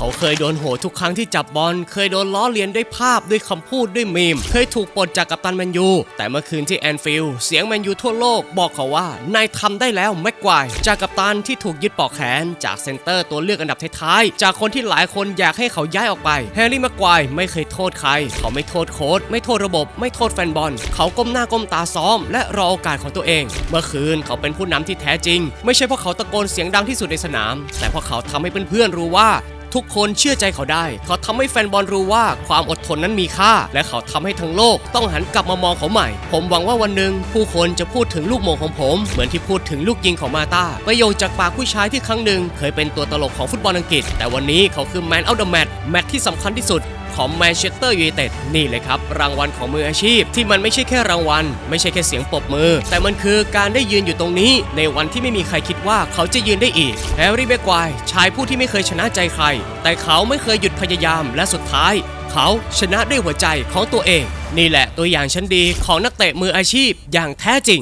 เขาเคยโดนโหทุกครั้งที่จับบอล เคยโดนล้อเลียนด้วยภาพด้วยคำพูดด้วยมีม เคยถูกปลดจากกัปตันแมนยู แต่เมื่อคืนที่แอนฟิลด์เสียงแมนยูทั่วโลกบอกเขาว่านายทำได้แล้วแม็กควายจากกัปตันที่ถูกยึดปอกแขน จากเซนเตอร์ตัวเลือกอันดับท้ายๆ จากคนที่หลายคนอยากให้เขาย้ายออกไปแฮร์รี่แม็กควายไม่เคยโทษใคร เขาไม่โทษโค้ชไม่โทษระบบ ไม่โทษแฟนบอล เขาก้มหน้าก้มตาซ้อม และรอโอกาสของตัวเอง เมื่อคืนเขาเป็นผู้นำที่แท้จริง ไม่ใช่เพราะเขาตะโกนเสียงดังที่สุดในสนาม แต่เพราะเขาทำให้เพื่อนๆรู้ว่า ทุกคนเชื่อใจเขาได้ เขาทำให้แฟนบอลรู้ว่าความอดทนนั้นมีค่า และเขาทำให้ทั้งโลกต้องหันกลับมามองเขาใหม่ ผมหวังว่าวันหนึ่งผู้คนจะพูดถึงลูกโมงของผม เหมือนที่พูดถึงลูกยิงของมาตาประโยคจากปากผู้ชายที่ครั้งหนึ่งเคยเป็นตัวตลกของฟุตบอลอังกฤษ แต่วันนี้เขาคือแมนเอาเดอะแมตแมตที่สำคัญที่สุด ของแมนเชสเตอร์ยูไนเต็ดนี่เลยครับ รางวัลของมืออาชีพที่มันไม่ใช่แค่รางวัล ไม่ใช่แค่เสียงปรบมือ แต่มันคือการได้ยืนอยู่ตรงนี้ ในวันที่ไม่มีใครคิดว่าเขาจะยืนได้อีกแฮร์รี่แม็กวายชายผู้ที่ไม่เคยชนะใจใคร แต่เขาไม่เคยหยุดพยายามและสุดท้าย เขาชนะด้วยหัวใจของตัวเอง นี่แหละตัวอย่างชั้นดีของนักเตะมืออาชีพอย่างแท้จริง